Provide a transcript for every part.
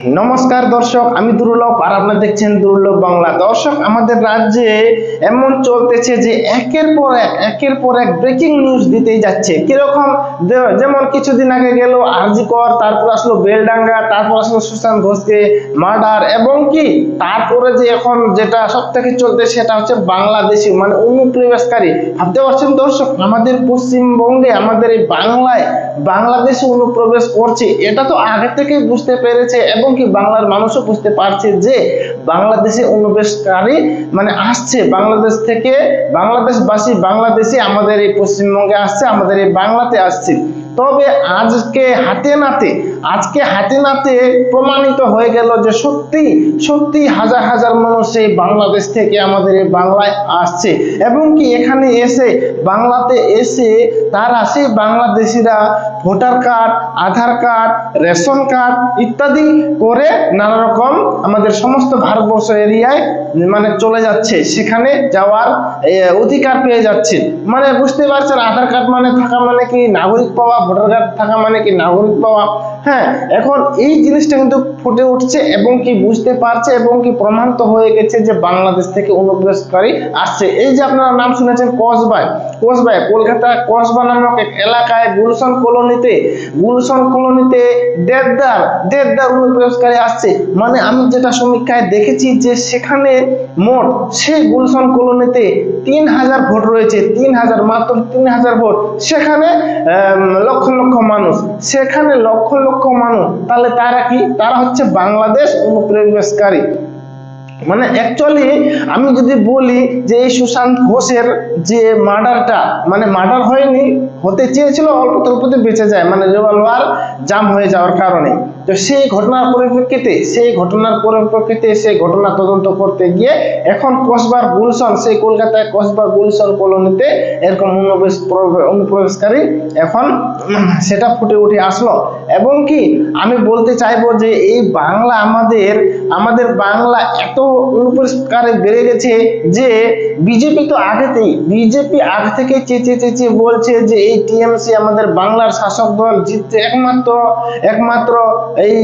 নমস্কার দর্শক, আমি দুর্লভ আর আপনারা দেখছেন দুর্লভ বাংলা। দর্শক, আমাদের রাজ্যে এমন চলতেছে যে একের পর এক, একের পর এক ব্রেকিং নিউজ দিতেই যাচ্ছে। কীরকম? যেমন কিছুদিন আগে গেল আরজিকর, তারপর আসলো বেলডাঙ্গা, তারপর আসলো সুশান্ত ঘোষকে মার্ডার, এবং কি তারপরে যে এখন যেটা সব থেকে চলতে সেটা হচ্ছে বাংলাদেশি মানে অনুপ্রবেশকারী। ভাবতে পারছেন দর্শক, আমাদের পশ্চিমবঙ্গে, আমাদের এই বাংলায় বাংলাদেশে অনুপ্রবেশ করছে, এটা তো আগে থেকে বুঝতে পেরেছে এবং কি বাংলার মানুষও বুঝতে পারছে যে বাংলাদেশে অনুপ্রবেশকারী মানে আসছে বাংলাদেশ থেকে, বাংলাদেশবাসী বাংলাদেশে আমাদের এই পশ্চিমবঙ্গে আসছে, আমাদের এই বাংলাতে আসছে। তবে আজকে হাতে নাতে আজকে হাতে নাতে প্রমাণিত হয়ে গেল যে সত্যি সত্যি হাজার হাজার মানুষ এই বাংলাদেশ থেকে আমাদের এই বাংলায় আসছে। এবং কি এখানে এসে, বাংলাতে এসে তারা সেই বাংলাদেশিরা voter card, Aadhaar card, ration card ইত্যাদি করে নানা রকম আমাদের সমস্ত ভারতবর্ষ এরিয়ায় মানে চলে যাচ্ছে। সেখানে যাওয়ার অধিকার পেয়ে যাচ্ছে। মানে বুঝতে পারছেন, আধার কার্ড মানে থাকা মানে কি নাগরিক পাওয়া, ভোটার কার্ড থাকা মানে কি নাগরিক পাওয়া? হ্যাঁ এখন এই জিনিসটা কিন্তু ফুটে উঠছে এবং কি বুঝতে পারছে এবং কি প্রমাণিত হয়ে গেছে যে বাংলাদেশ থেকে অনুপ্রবেশকারী আসছে। এই যে আপনারা নাম শুনেছেন কসবাই কসবাই কলকাতা কসবা নামক এক এলাকায় গুলশন কলোনিতে গুলশন কলোনিতে দেড়দার দেড়দার অনুপ্রবেশকারী আসছে। মানে আমি যেটা সমীক্ষায় দেখেছি যে সেখানে মোট সেই গুলশন কলোনিতে তিন হাজার ভোট রয়েছে, তিন হাজার মাত্র তিন হাজার ভোট। সেখানে লক্ষ লক্ষ মানুষ। সেখানে লক্ষ লক্ষ মানুষ, তাহলে তারা কি? তারা হচ্ছে বাংলাদেশ অনুপ্রবেশকারী। মানে অ্যাকচুয়ালি আমি যদি বলি যে এই সুশান্ত ঘোষের যে মার্ডারটা মানে মার্ডার হয়নি, হতে চেয়েছিল, অল্প তল্পতে বেঁচে যায় মানে রিভলভার জাম হয়ে যাওয়ার কারণে। তো সেই ঘটনার পরিপ্রেক্ষিতে, সেই ঘটনার পরিপ্রেক্ষিতে সেই ঘটনা তদন্ত করতে গিয়ে এখন কসবার গুলশন, সেই কলকাতায় কসবার গুলশন কলোনিতে এরকম অনুপ্রবেশ, অনুপ্রবেশকারী এখন সেটা ফুটে উঠে আসলো। এবং কি, আমি বলতে চাইব যে এই বাংলা আমাদের আমাদের বাংলা এত অনুপ্রবেশকারী বেড়ে গেছে যে বিজেপি তো আগেতেই, বিজেপি আগে থেকে চেঁচিয়ে চেঁচিয়ে বলছে যে এই টিএমসি আমাদের বাংলার শাসক দল জিতছে একমাত্র একমাত্র এই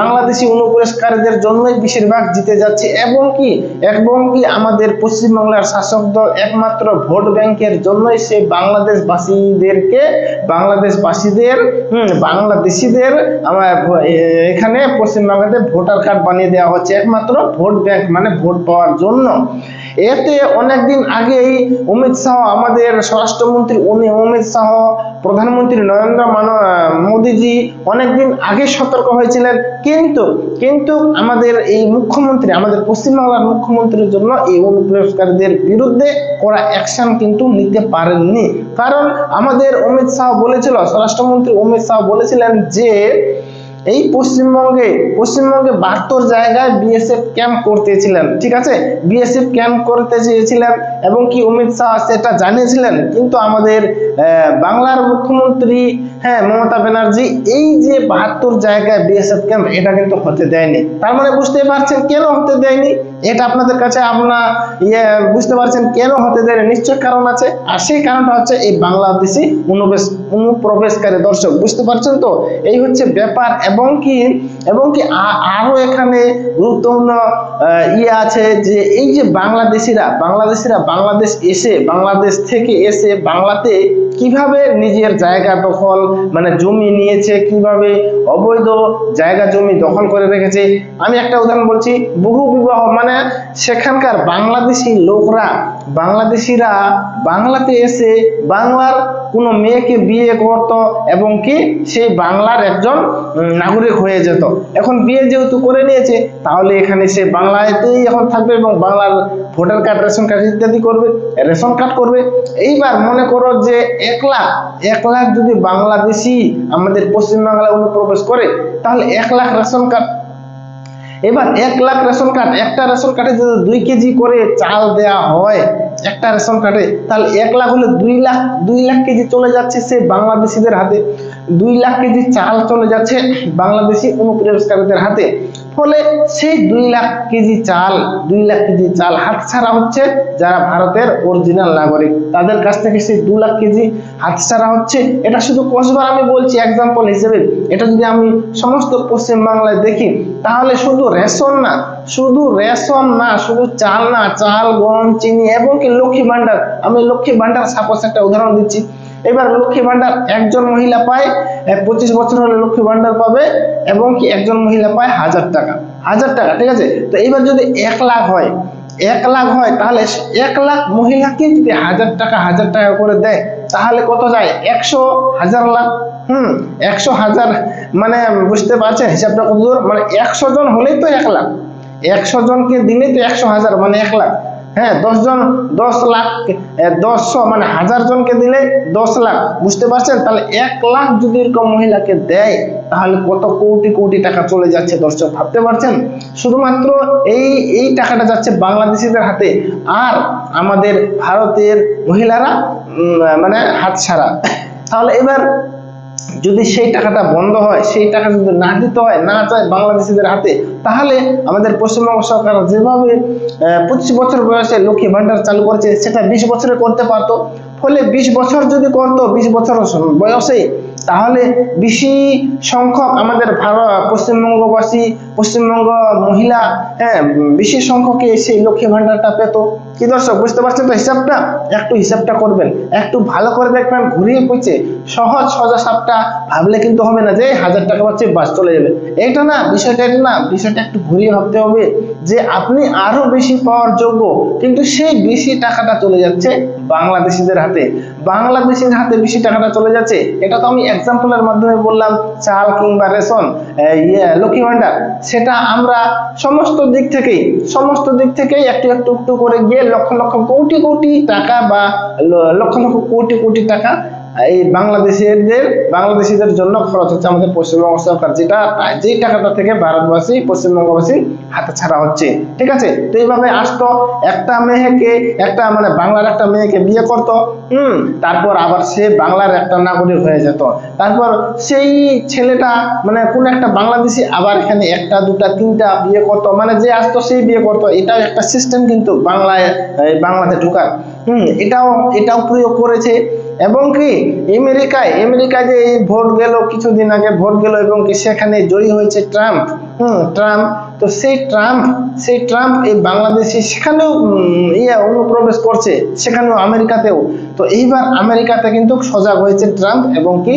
বাংলাদেশি অনুপ্রবেশকারীদের জন্যই বেশিরভাগ জিতে যাচ্ছে। এবং কি এবং কি আমাদের পশ্চিমবাংলার শাসক দল একমাত্র ভোট ব্যাংকের জন্যই সে বাংলাদেশবাসীদেরকে বাংলাদেশবাসীদের হুম, বাংলাদেশিদের আমার এখানে পশ্চিমবাংলাতে ভোটার কার্ড বানিয়ে দেওয়া হচ্ছে। একমাত্র ভোট ব্যাংক মানে ভোট পাওয়ার জন্য। এতে অনেকদিন আগেই অমিত শাহ আমাদের স্বরাষ্ট্রমন্ত্রী, উনি অমিত শাহ, প্রধানমন্ত্রী নরেন্দ্র মোদীজি অনেকদিন আগে সতর্ক হয়েছিলেন। কিন্তু কিন্তু আমাদের এই মুখ্যমন্ত্রী, আমাদের পশ্চিমবাংলার মুখ্যমন্ত্রীর জন্য এই অনুপ্রবেশকারীদের বিরুদ্ধে করা অ্যাকশন কিন্তু নিতে পারেননি। কারণ আমাদের অমিত শাহ বলেছিল, স্বরাষ্ট্রমন্ত্রী অমিত শাহ বলেছিলেন যে এই পশ্চিমবঙ্গে পশ্চিমবঙ্গে বাহাত্তর জায়গায় বিএসএফ ক্যাম্প করতেছিলেন, ঠিক আছে? বিএসএফ ক্যাম্প করতে চেয়েছিলেন এবং কি অমিত শাহ সেটা জানিয়েছিলেন? কিন্তু আমাদের বাংলার মুখ্যমন্ত্রী হ্যাঁ মমতা ব্যানার্জি, এই যে বাহাত্তর জায়গায় বিএসএফ ক্যাম্প এটা কিন্তু হতে দেয়নি। তার মানে বুঝতে পারছেন কেন হতে দেয়নি? এটা আপনাদের কাছে আপনার ইয়ে বুঝতে পারছেন কেন হতে দেয়নি? নিশ্চয় কারণ আছে। আর সেই কারণটা হচ্ছে এই বাংলাদেশি অনুবেশ, অনুপ্রবেশকারী দর্শক, বুঝতে পারছেন তো? এই হচ্ছে ব্যাপার। এবং কি এবং কি আ- আরও এখানে গুরুত্বপূর্ণ ইয়ে আছে যে এই যে বাংলাদেশিরা বাংলাদেশিরা বাংলাদেশ এসে, বাংলাদেশ থেকে এসে বাংলাতে কীভাবে নিজের জায়গা দখল মানে জমি নিয়েছে, কীভাবে অবৈধ জায়গা, জমি দখল করে রেখেছে? আমি একটা উদাহরণ বলছি, বহু বিবাহ মানে সেখানকার বাংলাদেশি লোকরা বাংলাদেশিরা বাংলাতে এসে বাংলার কোনো মেয়েকে বিয়ে করতো এবং কি সেই বাংলার একজন নাগরিক হয়ে যেত। এখন বিয়ে যেহেতু করে নিয়েছে, তাহলে এখানে সে বাংলাতেই এখন থাকবে এবং বাংলার ভোটার কার্ড, রেশন কার্ড ইত্যাদি করবে, রেশন কার্ড করবে। এইবার মনে করো যে এক লাখ এক লাখ যদি বাংলাদেশি আমাদের পশ্চিমবাংলায় অনুপ্রবেশ করে, তাহলে এক লাখ রেশন কার্ড এবার এক লাখ রেশন কার্ড, একটা রেশন কার্ডে যদি দুই কেজি করে চাল দেয়া হয়, একটা রেশন কার্ডে, তাহলে এক লাখ হলে দুই লাখ দুই লাখ কেজি চলে যাচ্ছে সে বাংলাদেশিদের হাতে। দুই লাখ কেজি চাল চলে যাচ্ছে বাংলাদেশি অনুপ্রবেশকারীদের হাতে। ফলে সেই দুই লাখ কেজি চাল, দুই লাখ কেজি চাল হাতছাড়া হচ্ছে যারা ভারতের অরিজিনাল নাগরিক, তাদের কাছ থেকে সেই দু লাখ কেজি হাতছাড়া হচ্ছে। এটা শুধু কসবার আমি বলছি এক্সাম্পল হিসেবে। এটা যদি আমি সমস্ত পশ্চিম বাংলায় দেখি, তাহলে শুধু রেশন না, শুধু রেশন না, শুধু চাল না, চাল, গম, চিনি, এবং কি লক্ষ্মী ভান্ডার আমি লক্ষ্মী ভান্ডার সাপোজ একটা উদাহরণ দিচ্ছি। এবার লক্ষ্মী ভান্ডার একজন মহিলা পায় পঁচিশ বছর হলে লক্ষ্মী ভান্ডার পাবে এবং কি একজন মহিলা পায় হাজার টাকা হাজার টাকা, ঠিক আছে? তো এবার যদি এক লাখ হয়, এক লাখ হয়, তাহলে এক লাখ মহিলাকে যদি হাজার টাকা হাজার টাকা করে দেয়, তাহলে কত যায়? একশো হাজার লাখ, হুম, একশো হাজার মানে বুঝতে পারছেন হিসাবটা কত মানে একশো জন হলেই তো এক লাখ, একশো জনকে দিলেই তো একশো হাজার মানে এক লাখ। হ্যাঁ দশ জন, দশ লাখ দশশো মানে হাজার জনকে দিলে দশ লাখ। বুঝতে পারছেন? তাহলে এক লাখ যদি এরকম মহিলাকে দেয়, তাহলে কত কোটি কোটি টাকা চলে যাচ্ছে দর্শক, ভাবতে পারছেন? শুধুমাত্র এই এই টাকাটা যাচ্ছে বাংলাদেশিদের হাতে, আর আমাদের ভারতের মহিলারা মানে হাত ছাড়া তাহলে এবার যদি সেই টাকাটা বন্ধ হয়, সেই টাকা যদি না দিতে হয়, না চায় বাংলাদেশিদের হাতে, তাহলে আমাদের পশ্চিমবঙ্গ সরকার যেভাবে পঁচিশ বছর বয়সে লক্ষ্মী ভান্ডার চালু করেছে, সেটা বিশ বছরে করতে পারতো। ফলে বিশ বছর যদি করতো, বিশ বছর বয়সে তাহলে বেশি সংখ্যক আমাদের ভারত, পশ্চিমবঙ্গবাসী, পশ্চিমবঙ্গ মহিলা হ্যাঁ বেশি সংখ্যকে সেই লক্ষ্মী ভান্ডারটা পেত। কি দর্শক, বুঝতে পারছেন তো হিসাবটা? একটু হিসাবটা করবেন, একটু ভালো করে দেখবেন, ঘুরিয়ে পড়ছে সহজ সহজ সাপটা ভাবলে কিন্তু হবে না যে হাজার টাকা পাচ্ছে, বাস চলে যাবে। এটা না, বিষয়টা না, বিষয়টা একটু ঘুরিয়ে ভাবতে হবে যে আপনি আরও বেশি পাওয়ার যোগ্য, কিন্তু সেই বেশি টাকাটা চলে যাচ্ছে বাংলাদেশিদের হাতে। বাংলাদেশের হাতে বেশি টাকাটা চলে যাচ্ছে। এটা তো আমি এক্সাম্পলের মাধ্যমে বললাম, চাল কিংবা রেশন ইয়ে লক্ষ্মী ভান্ডার। সেটা আমরা সমস্ত দিক থেকেই, সমস্ত দিক থেকেই একটু একটু একটু করে গিয়ে লক্ষ লক্ষ কোটি কোটি টাকা বা লক্ষ লক্ষ কোটি কোটি টাকা এই বাংলাদেশিদের বাংলাদেশিদের জন্য খরচ হচ্ছে আমাদের পশ্চিমবঙ্গ সরকার। যেটা যেই টাকাটা থেকে ভারতবাসী, পশ্চিমবঙ্গবাসী হাতে ছাড়া হচ্ছে। ঠিক আছে? তো এইভাবে আসতো, একটা মেয়েকে, একটা মানে বাংলার একটা মেয়েকে বিয়ে করতো, হুম, তারপর আবার সে বাংলার একটা নাগরিক হয়ে যেত। তারপর সেই ছেলেটা মানে কোন একটা বাংলাদেশি আবার এখানে একটা, দুটা, তিনটা বিয়ে করতো মানে যে আসতো সেই বিয়ে করতো। এটাও একটা সিস্টেম কিন্তু বাংলায় বাংলাতে ঢুকার। হুম, এটাও এটাও প্রয়োগ করেছে। এবং কি, আমেরিকায় আমেরিকায় যে এই ভোট গেল, কিছুদিন আগে ভোট গেল এবং কি সেখানে জয়ী হয়েছে ট্রাম্প, হুম, ট্রাম্প, তো সেই ট্রাম্প সেই ট্রাম্প এই বাংলাদেশে সেখানেও ইয়ে অনুপ্রবেশ করছে, সেখানেও আমেরিকাতেও। তো এইবার আমেরিকাতে কিন্তু সজাগ হয়েছে ট্রাম্প এবং কি,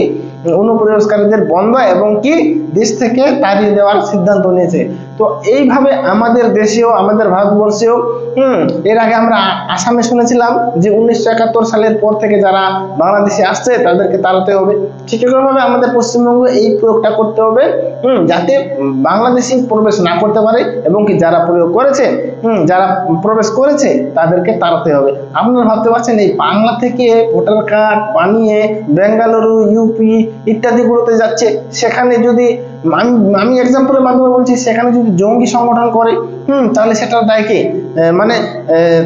অনুপ্রবেশকারীদের বন্ধ এবং কি, দেশ থেকে তাড়িয়ে দেওয়ার সিদ্ধান্ত নিয়েছে। তো এইভাবে আমাদের দেশেও, আমাদের ভারতবর্ষেও, হুম, এর আগে আমরা আসামে শুনেছিলাম যে উনিশশো একাত্তর সালের পর থেকে যারা বাংলাদেশে আসছে, তাদেরকে তাড়াতে হবে। ঠিক এরকমভাবে আমাদের পশ্চিমবঙ্গে এই প্রয়োগটা করতে হবে, হুম, যাতে বাংলাদেশি প্রবেশ না করতে পারে এবং কি যারা প্রয়োগ করেছে, হুম, যারা প্রবেশ করেছে, তাদেরকে তাড়াতে হবে। আপনারা ভাবতে পারছেন এই বাংলা থেকে ভোটার কার্ড বানিয়ে বেঙ্গালুরু, ইউপি ইত্যাদিগুলোতে যাচ্ছে, সেখানে যদি আমি আমি এক্সাম্পলের মাধ্যমে বলছি, সেখানে যদি জঙ্গি সংগঠন করে, হুম, তাহলে সেটার দায় কে? মানে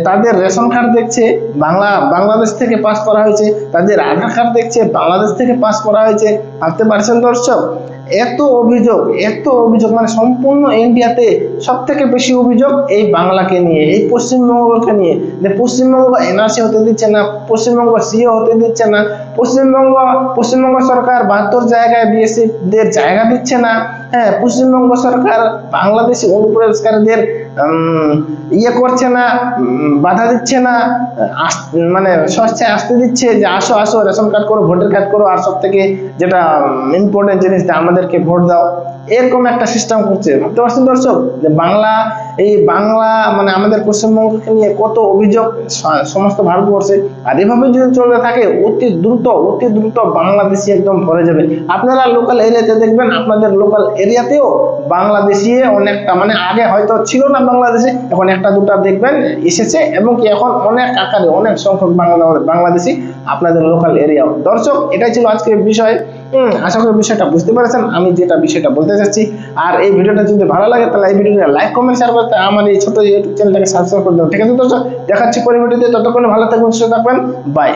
তাদের রেশন কার্ড দেখছে, বাংলা, বাংলাদেশ থেকে পাস করা হয়েছে, তাদের আধার কার্ড দেখছে, বাংলাদেশ থেকে পাস করা হয়েছে। ভাবতে পারছেন দর্শক? এত অভিযোগ এত অভিযোগ মানে সম্পূর্ণ ইন্ডিয়াতে সব থেকে বেশি অভিযোগ এই বাংলাকে নিয়ে, এই পশ্চিমবঙ্গকে নিয়ে। যে পশ্চিমবঙ্গ এনআরসি হতে দিচ্ছে না, পশ্চিমবঙ্গ সিও হতে দিচ্ছে না, পশ্চিমবঙ্গ পশ্চিমবঙ্গ সরকার বাহাত্তর জায়গায় বিএসসিদের জায়গা দিচ্ছে না হ্যাঁ পশ্চিমবঙ্গ সরকার বাংলাদেশি অনুপ্রবেশকারীদের ইয়ে করছে না বাধা দিচ্ছে না মানে স্বেচ্ছায় আসতে দিচ্ছে যে আসো আসো, রেশন কার্ড করো, ভোটার কার্ড করো, আর সব থেকে যেটা ইম্পর্টেন্ট জিনিস আমাদেরকে ভোট দাও। এরকম একটা সিস্টেম করছে। ভাবতে পারছেন দর্শক? যে বাংলা, এই বাংলা মানে আমাদের পশ্চিমবঙ্গকে নিয়ে কত অভিযোগ সমস্ত ভারতবর্ষে আর এভাবে যদি চলতে থাকে, অতি দ্রুত অতি দ্রুত বাংলাদেশি একদম ভরে যাবে। আপনারা লোকাল এরিয়াতে দেখবেন, আপনাদের লোকাল এরিয়াতেও বাংলাদেশি অনেকটা মানে আগে হয়তো ছিল না বাংলাদেশে, এখন একটা দুটা দেখবেন, এসেছে এবং কি এখন অনেক আকারে অনেক সংখ্যক বাংলা বাংলাদেশি আপনাদের লোকাল এরিয়াও দর্শক। এটাই ছিল আজকের বিষয়। আশা করি বিষয়টা বুঝতে পেরেছেন। আমি যেটা বিষয়টা বলতে চাচ্ছি, আর এই ভিডিওটা যদি ভালো লাগে, তাহলে এই ভিডিওটা লাইক কমেন্ট শেয়ার করতে আমার এই ছোট ইউটিউব চ্যানেলটাকে সাবস্ক্রাইব করে দেবেন ঠিক আছে দর্শক? দেখাচ্ছি পরে ভিডিওতে ততক্ষণে ভালো থাকবেন, সুস্থ থাকবেন। বাই